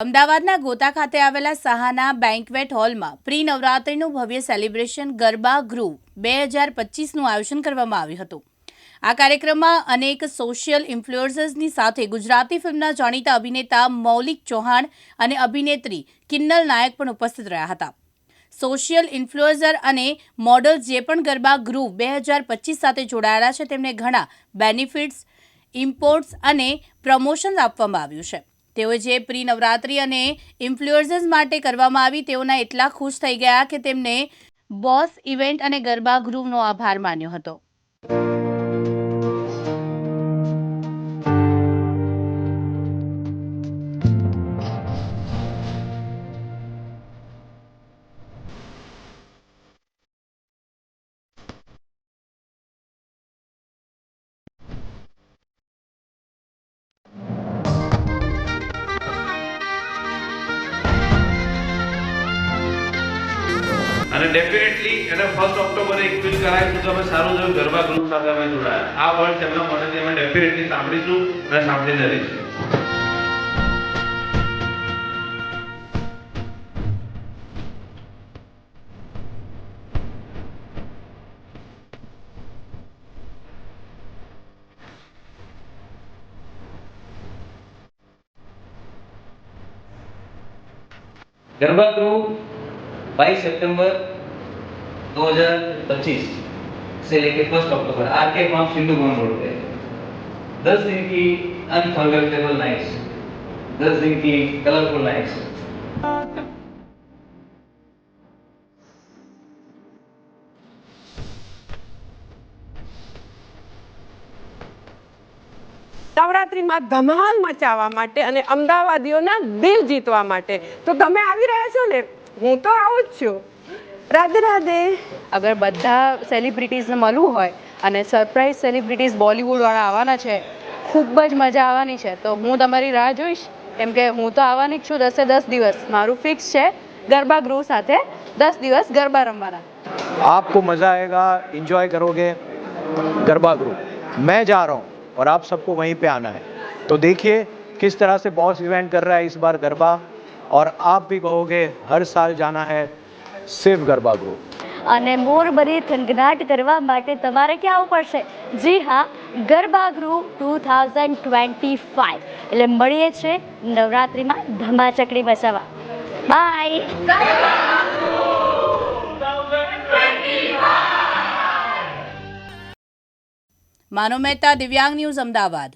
અમદાવાદના ગોતા ખાતે આવેલા સહાના બેન્કવેટ હોલમાં પ્રી નવરાત્રિનું ભવ્ય સેલિબ્રેશન ગરબા ગ્રુવ બે હજાર પચીસનું આયોજન કરવામાં આવ્યું હતું. આ કાર્યક્રમમાં અનેક સોશિયલ ઇન્ફ્લુઅન્સર્સની સાથે ગુજરાતી ફિલ્મના જાણીતા અભિનેતા મૌલિક ચૌહાણ અને અભિનેત્રી કિન્નલ નાયક પણ ઉપસ્થિત રહ્યા હતા. સોશિયલ ઇન્ફ્લુઅન્સર અને મોડલ જે પણ ગરબા ગ્રુવ બે હજાર પચીસ સાથે જોડાયેલા છે, તેમને ઘણા બેનિફિટ્સ, ઇમ્પોર્ટ્સ અને પ્રમોશન્સ આપવામાં આવ્યું છે. તેઓએ જે પ્રી નવરાત્રિ અને ઇન્ફ્લુઅન્સર્સ માટે કરવામાં આવી તેઓના એટલા ખુશ થઈ ગયા કે તેમને બોસ ઇવેન્ટ અને ગરબા ગૃહનો આભાર માન્યો હતો. અને ડેફિનેટલી એને ફર્સ્ટ ઓક્ટોબરે એક કરાય તો તમે સારું થયું, ગરબા ગ્રુપ સાથે અમે જોડાયા. આ વર્ડ તેમના મોઢેથી અમે ડેફિનેટલી સાંભળીશું અને સાંભળીને રહીશું. ગરબા ગૃહ 22 सितंबर 2025 से लेकर first October R K palm Sindhu Bhavan road पे दस दिन की अनफॉरगेटेबल नाइट्स दस दिन की कलरफुल नाइट्स નવરાત્રિમાં ધમાલ મચાવવા માટે અને અમદાવાદીઓના દિલ જીતવા માટે તો તમે આવી રહ્યા છો ને હું તો આવું જ છું રાધે રાધે અગર બધા સેલિબ્રિટીઝને મળવું હોય અને સરપ્રાઈઝ સેલિબ્રિટીઝ બોલિવૂડવાળા આવવાના છે ખૂબ જ મજા આવવાની છે તો હું તમારી રાહ જોઈશ કેમ કે હું તો આવવાની જ છું દસે દસ દિવસ મારું ફિક્સ છે ગરબા ગૃહ સાથે દસ દિવસ ગરબા રમવાના आपको मज़ा आएगा इंजॉय करोगे गरबा ग्रुप मैं जा रहा हूँ और आप सबको वहीं पे आना है तो देखिए किस तरह से बॉस इवेंट कर रहा है इस बार गरबा और आप भी कहोगे हर साल जाना है सिर्फ गरबा ग्रुप અને મોર બરી થનગનાટ કરવા માટે તમારે ક્યાં આવવું પડશે જી હા ગરબા ગૃહ ટુ થાઉઝન્ડ ટ્વેન્ટી ફાઇવ એટલે મળીએ છીએ નવરાત્રિમાં ધમાચકડી મચાવવા બાય માનો મહેતા દિવ્યાંગ ન્યૂઝ અમદાવાદ